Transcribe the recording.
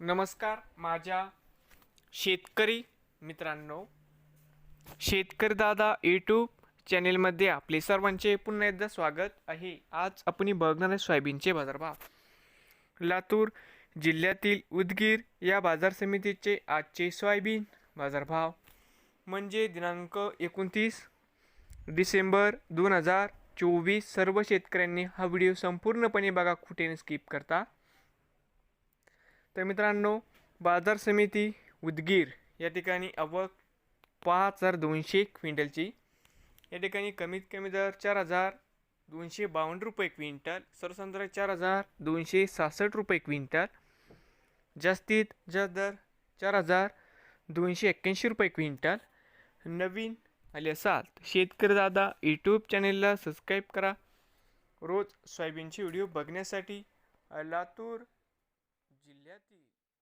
नमस्कार माझ्या शेतकरी मित्रांनो. शेतकरी दादा यूट्यूब चॅनेलमध्ये आपले सर्वांचे पुन्हा एकदा स्वागत आहे. आज आपण बघणार आहे सोयाबीनचे बाजारभाव. लातूर जिल्ह्यातील उदगीर या बाजार समितीचे आजचे सोयाबीन बाजारभाव. म्हणजे दिनांक एकोणतीस डिसेंबर दोन हजार चोवीस सर्व शेतकऱ्यांनी हा व्हिडिओ संपूर्णपणे बघा कुठे स्किप करता. तर मित्रांनो बाजार समिती उदगीर या ठिकाणी आवक पाच हजार दोनशे क्विंटलची. या ठिकाणी कमीत कमी दर चार हजार दोनशे बावन्न रुपये क्विंटल सर्वसाधारण चार हजार दोनशे सहासष्ट रुपये क्विंटल. जास्तीत जास्त दर चार हजार दोनशे एक्क्याऐंशी रुपये क्विंटल. नवीन आले असाल शेतकरी दादा यूट्यूब चॅनेलला सबस्क्राईब करा. रोज सोयाबीनचे व्हिडिओ बघण्यासाठी लातूर जिल्ह्यातील